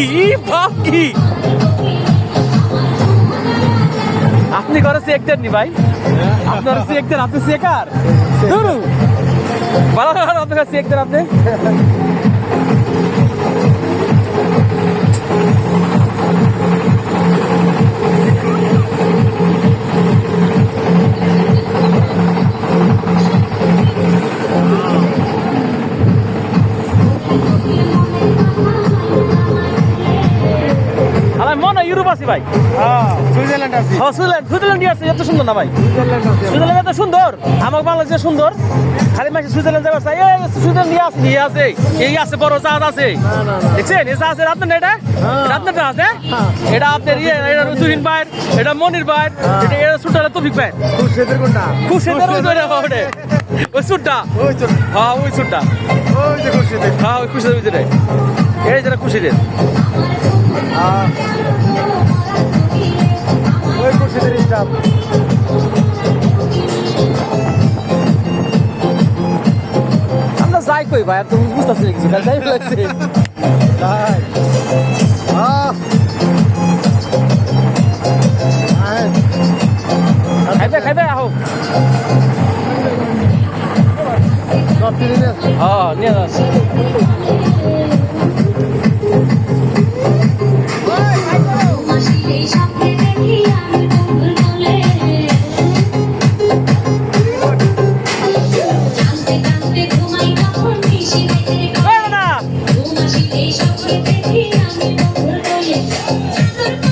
কি বাপ আপনি করে চেক দেন নি ভাই? আপনার চেক দেন, আপনি চেকার ধরু। ভালো আপনার দেন আপনি? আছি ভাই। সুইজারল্যান্ড আছি। হ্যাঁ সুইজারল্যান্ড সুইজারল্যান্ড আছে এত সুন্দর না ভাই। সুইজারল্যান্ড এত সুন্দর। আমার বাংলাদেশে সুন্দর। খালি মাসে সুইজারল্যান্ড যাবার চাই। এই সুইজারল্যান্ড নিয়ে আছে নিয়ে আছে এই আছে বড় জাহাজ আছে। দেখছেন? এই জাহাজ আছে আপনার না এটা আপনার জাহাজ না এটা আপনার ইয়ে এটা তুহিন ভাই এটা মনির ভাই এটা এটা সুটটা তফিক ভাই খুরশেদের কোনটা খুব সুন্দর ওই ওটা। ওই সুটটা ওই তো হ্যাঁ ওই সুটটা ওই যে খুরশেদের। হ্যাঁ ওই খুশিদের ভিতরে। এই যেটা খুশিদের খুরশেদের স্টাফ আমরা যাই কই ভাই আর তুমি বুঝতেছি না কিছু খালি যাই লাগছে তাই আহ আয়। খাইবে খাইবে আহো সব কিনে নিয়ে আসো। হ্যাঁ নিয়ে যাস খুশিতে সব চেয়ে আমি বলে